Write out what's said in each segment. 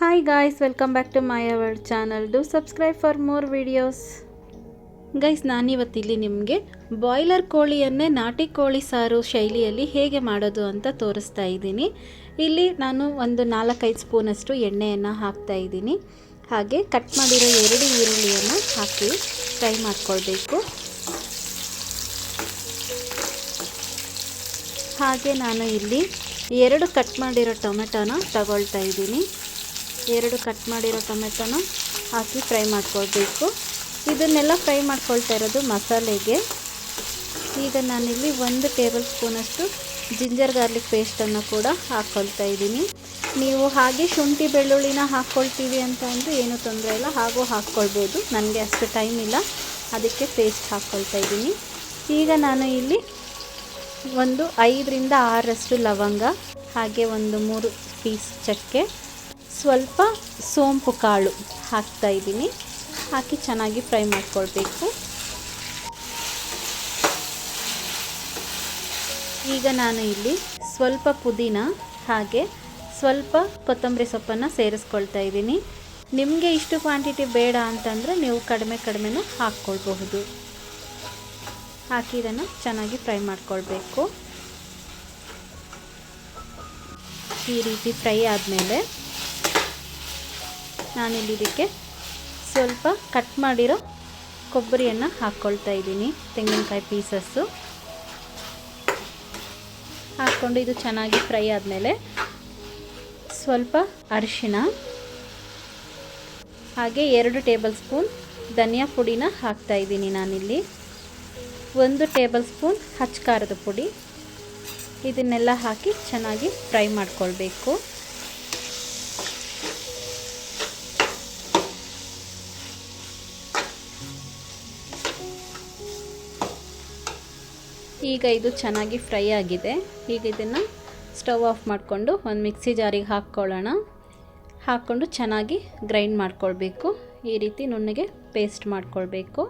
Hi guys welcome back to my our channel do subscribe for more videos guys ನಾನಿವತ್ತಿಲ್ಲಿ ನಿಮಗೆ boiler ಕೋಳಿಯನ್ನೇ ನಾಟಿ ಕೋಳಿ ಸಾರು ಶೈಲಿಯಲ್ಲಿ ಹೇಗೆ ಮಾಡೋದು ಅಂತ ತೋರಿಸ್ತಾ ಇದ್ದೀನಿ. ಇಲ್ಲಿ ನಾನು ಒಂದು ನಾಲ್ಕೈದು ಸ್ಪೂನಷ್ಟು ಎಣ್ಣೆಯನ್ನು ಹಾಕ್ತಾ ಇದ್ದೀನಿ. ಹಾಗೆ ಕಟ್ ಮಾಡಿರೋ ಎರಡು ಈರುಳ್ಳಿಯನ್ನು ಹಾಕಿ ಫ್ರೈ ಮಾಡ್ಕೊಳ್ಬೇಕು. ಹಾಗೆ ನಾನು ಇಲ್ಲಿ ಎರಡು ಕಟ್ ಮಾಡಿರೋ ಟೊಮೆಟೊನ ತಗೊಳ್ತಾ ಇದ್ದೀನಿ. ಎರಡು ಕಟ್ ಮಾಡಿರೋ ಟೊಮೆಟೊನ ಹಾಕಿ ಫ್ರೈ ಮಾಡ್ಕೊಳ್ಬೇಕು. ಇದನ್ನೆಲ್ಲ ಫ್ರೈ ಮಾಡ್ಕೊಳ್ತಾ ಇರೋದು ಮಸಾಲೆಗೆ. ಈಗ ನಾನಿಲ್ಲಿ ಒಂದು ಟೇಬಲ್ ಸ್ಪೂನಷ್ಟು ಜಿಂಜರ್ ಗಾರ್ಲಿಕ್ ಪೇಸ್ಟನ್ನು ಕೂಡ ಹಾಕ್ಕೊಳ್ತಾ ಇದ್ದೀನಿ. ನೀವು ಹಾಗೆ ಶುಂಠಿ ಬೆಳ್ಳುಳ್ಳಿನ ಹಾಕ್ಕೊಳ್ತೀವಿ ಅಂತ ಅಂದರೆ ಏನೂ ತೊಂದರೆ ಇಲ್ಲ. ಹಾಗೂ ಹಾಕ್ಕೊಳ್ಬೋದು. ನನಗೆ ಅಷ್ಟು ಟೈಮ್ ಇಲ್ಲ. ಅದಕ್ಕೆ ಪೇಸ್ಟ್ ಹಾಕ್ಕೊಳ್ತಾ ಇದ್ದೀನಿ. ಈಗ ನಾನು ಇಲ್ಲಿ ಒಂದು ಐದರಿಂದ ಆರಷ್ಟು ಲವಂಗ, ಹಾಗೆ ಒಂದು ಮೂರು ಪೀಸ್ ಚಕ್ಕೆ ಸ್ವಲ್ಪ ಸೋಂಪು ಕಾಳು ಹಾಕ್ತಾ ಇದ್ದೀನಿ. ಹಾಕಿ ಚೆನ್ನಾಗಿ ಫ್ರೈ ಮಾಡಿಕೊಳ್ಬೇಕು. ಈಗ ನಾನು ಇಲ್ಲಿ ಸ್ವಲ್ಪ ಪುದೀನ ಹಾಗೆ ಸ್ವಲ್ಪ ಕೊತ್ತಂಬರಿ ಸೊಪ್ಪನ್ನು ಸೇರಿಸ್ಕೊಳ್ತಾ ಇದ್ದೀನಿ. ನಿಮಗೆ ಇಷ್ಟು ಕ್ವಾಂಟಿಟಿ ಬೇಡ ಅಂತಂದರೆ ನೀವು ಕಡಿಮೆ ಕಡಿಮೆನೂ ಹಾಕ್ಕೊಳ್ಬಹುದು. ಹಾಕಿ ಇದನ್ನು ಚೆನ್ನಾಗಿ ಫ್ರೈ ಮಾಡ್ಕೊಳ್ಬೇಕು. ಈ ರೀತಿ ಫ್ರೈ ಆದಮೇಲೆ ನಾನಿಲ್ಲಿ ಇದಕ್ಕೆ ಸ್ವಲ್ಪ ಕಟ್ ಮಾಡಿರೋ ಕೊಬ್ಬರಿಯನ್ನು ಹಾಕ್ಕೊಳ್ತಾ ಇದ್ದೀನಿ, ತೆಂಗಿನಕಾಯಿ ಪೀಸಸ್ಸು ಹಾಕ್ಕೊಂಡು ಇದು ಚೆನ್ನಾಗಿ ಫ್ರೈ ಆದಮೇಲೆ ಸ್ವಲ್ಪ ಅರಿಶಿನ ಹಾಗೆ ಎರಡು ಟೇಬಲ್ ಸ್ಪೂನ್ ಧನಿಯಾ ಪುಡಿನ ಹಾಕ್ತಾ ಇದ್ದೀನಿ ನಾನಿಲ್ಲಿ. ಒಂದು ಟೇಬಲ್ ಸ್ಪೂನ್ ಹಚ್ಚ ಖಾರದ ಪುಡಿ. ಇದನ್ನೆಲ್ಲ ಹಾಕಿ ಚೆನ್ನಾಗಿ ಫ್ರೈ ಮಾಡ್ಕೊಳ್ಬೇಕು. ಈಗ ಇದು ಚೆನ್ನಾಗಿ ಫ್ರೈ ಆಗಿದೆ. ಈಗ ಇದನ್ನು ಸ್ಟವ್ ಆಫ್ ಮಾಡಿಕೊಂಡು ಒಂದು ಮಿಕ್ಸಿ ಜಾರಿಗೆ ಹಾಕ್ಕೊಳ್ಳೋಣ. ಹಾಕ್ಕೊಂಡು ಚೆನ್ನಾಗಿ ಗ್ರೈಂಡ್ ಮಾಡ್ಕೊಳ್ಬೇಕು. ಈ ರೀತಿ ನುಣ್ಣಗೆ ಪೇಸ್ಟ್ ಮಾಡ್ಕೊಳ್ಬೇಕು.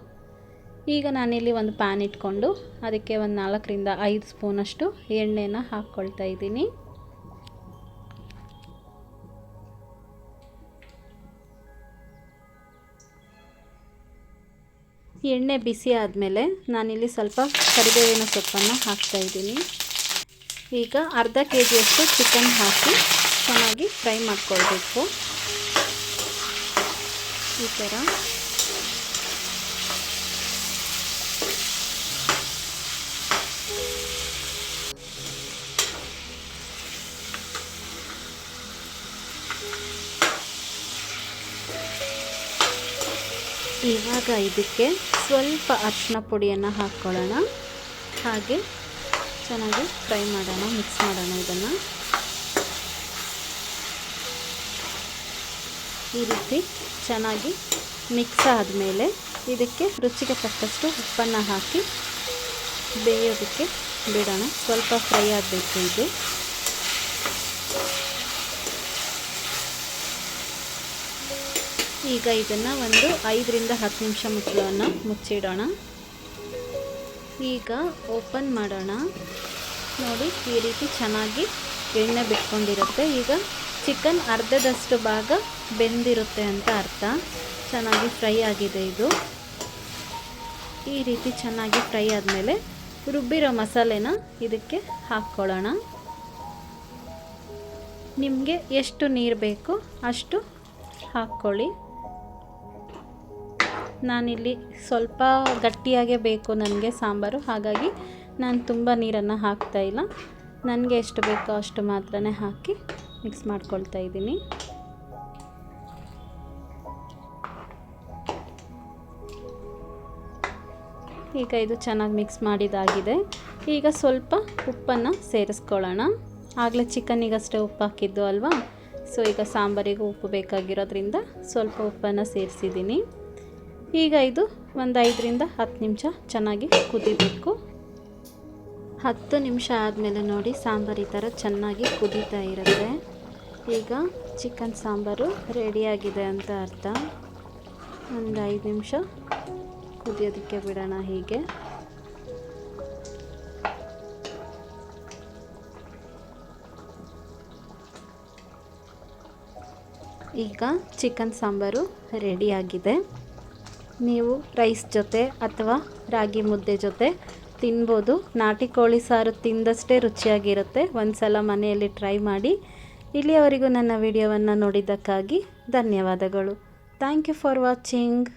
ಈಗ ನಾನಿಲ್ಲಿ ಒಂದು ಪ್ಯಾನ್ ಇಟ್ಕೊಂಡು ಅದಕ್ಕೆ ಒಂದು ನಾಲ್ಕರಿಂದ ಐದು ಸ್ಪೂನಷ್ಟು ಎಣ್ಣೆನ ಹಾಕ್ಕೊಳ್ತಾ ಇದ್ದೀನಿ. ಎಣ್ಣೆ ಬಿಸಿ ಆದಮೇಲೆ ನಾನಿಲ್ಲಿ ಸ್ವಲ್ಪ ಕರಿಬೇವಿನ ಸೊಪ್ಪನ್ನು ಹಾಕ್ತಾ ಇದ್ದೀನಿ. ಈಗ ಅರ್ಧ ಕೆ ಜಿಯಷ್ಟು ಚಿಕನ್ ಹಾಕಿ ಚೆನ್ನಾಗಿ ಫ್ರೈ ಮಾಡ್ಕೊಳ್ಬೇಕು. ಈ ಥರ. ಇವಾಗ ಇದಕ್ಕೆ ಸ್ವಲ್ಪ ಅರಿಶಿನ ಪುಡಿಯನ್ನು ಹಾಕ್ಕೊಳ್ಳೋಣ ಹಾಗೆ ಚೆನ್ನಾಗಿ ಫ್ರೈ ಮಾಡೋಣ, ಮಿಕ್ಸ್ ಮಾಡೋಣ ಇದನ್ನು. ಈ ರೀತಿ ಚೆನ್ನಾಗಿ ಮಿಕ್ಸ್ ಆದಮೇಲೆ ಇದಕ್ಕೆ ರುಚಿಗೆ ತಕ್ಕಷ್ಟು ಉಪ್ಪನ್ನು ಹಾಕಿ ಬೇಯೋದಕ್ಕೆ ಬಿಡೋಣ. ಸ್ವಲ್ಪ ಫ್ರೈ ಆಗಬೇಕು ಇದು. ಈಗ ಇದನ್ನು ಒಂದು ಐದರಿಂದ ಹತ್ತು ನಿಮಿಷ ಮುಚ್ಚಳವನ್ನು ಮುಚ್ಚಿಡೋಣ. ಈಗ ಓಪನ್ ಮಾಡೋಣ. ನೋಡಿ, ಈ ರೀತಿ ಚೆನ್ನಾಗಿ ಎಣ್ಣೆ ಬಿಟ್ಕೊಂಡಿರುತ್ತೆ. ಈಗ ಚಿಕನ್ ಅರ್ಧದಷ್ಟು ಭಾಗ ಬೆಂದಿರುತ್ತೆ ಅಂತ ಅರ್ಥ. ಚೆನ್ನಾಗಿ ಫ್ರೈ ಆಗಿದೆ ಇದು. ಈ ರೀತಿ ಚೆನ್ನಾಗಿ ಫ್ರೈ ಆದಮೇಲೆ ರುಬ್ಬಿರೋ ಮಸಾಲೆನ ಇದಕ್ಕೆ ಹಾಕ್ಕೊಳ್ಳೋಣ. ನಿಮಗೆ ಎಷ್ಟು ನೀರು ಬೇಕೋ ಅಷ್ಟು ಹಾಕ್ಕೊಳ್ಳಿ. ನಾನಿಲ್ಲಿ ಸ್ವಲ್ಪ ಗಟ್ಟಿಯಾಗೇ ಬೇಕು ನನಗೆ ಸಾಂಬಾರು. ಹಾಗಾಗಿ ನಾನು ತುಂಬ ನೀರನ್ನು ಹಾಕ್ತಾ ಇಲ್ಲ. ನನಗೆ ಎಷ್ಟು ಬೇಕೋ ಅಷ್ಟು ಮಾತ್ರ ಹಾಕಿ ಮಿಕ್ಸ್ ಮಾಡ್ಕೊಳ್ತಾ ಇದ್ದೀನಿ. ಈಗ ಇದು ಚೆನ್ನಾಗಿ ಮಿಕ್ಸ್ ಮಾಡಿದಾಗಿದೆ. ಈಗ ಸ್ವಲ್ಪ ಉಪ್ಪನ್ನು ಸೇರಿಸ್ಕೊಳ್ಳೋಣ. ಆಗಲೇ ಚಿಕನಿಗಷ್ಟೇ ಉಪ್ಪು ಹಾಕಿದ್ದು ಅಲ್ವಾ? ಸೊ, ಈಗ ಸಾಂಬಾರಿಗೂ ಉಪ್ಪು ಬೇಕಾಗಿರೋದ್ರಿಂದ ಸ್ವಲ್ಪ ಉಪ್ಪನ್ನು ಸೇರಿಸಿದ್ದೀನಿ. ಈಗ ಇದು ಒಂದು ಐದರಿಂದ ಹತ್ತು ನಿಮಿಷ ಚೆನ್ನಾಗಿ ಕುದಿಬೇಕು. ಹತ್ತು ನಿಮಿಷ ಆದಮೇಲೆ ನೋಡಿ ಸಾಂಬಾರು ಈ ಥರ ಚೆನ್ನಾಗಿ ಕುದೀತಾ ಇರುತ್ತೆ. ಈಗ ಚಿಕನ್ ಸಾಂಬಾರು ರೆಡಿಯಾಗಿದೆ ಅಂತ ಅರ್ಥ. ಒಂದು ಐದು ನಿಮಿಷ ಕುದಿಯೋದಕ್ಕೆ ಬಿಡೋಣ ಹೀಗೆ. ಈಗ ಚಿಕನ್ ಸಾಂಬಾರು ರೆಡಿಯಾಗಿದೆ ನೀವು ರೈಸ್ ಜೊತೆ ಅಥವಾ ರಾಗಿ ಮುದ್ದೆ ಜೊತೆ ತಿನ್ಬೋದು. ನಾಟಿ ಕೋಳಿ ಸಾರು ತಿಂದಷ್ಟೇ ರುಚಿಯಾಗಿರುತ್ತೆ. ಒಂದು ಸಲ ಮನೆಯಲ್ಲಿ ಟ್ರೈ ಮಾಡಿ. ಇಲ್ಲಿಯವರೆಗೂ ನನ್ನ ವಿಡಿಯೋವನ್ನು ನೋಡಿದ್ದಕ್ಕಾಗಿ ಧನ್ಯವಾದಗಳು. Thank you for watching.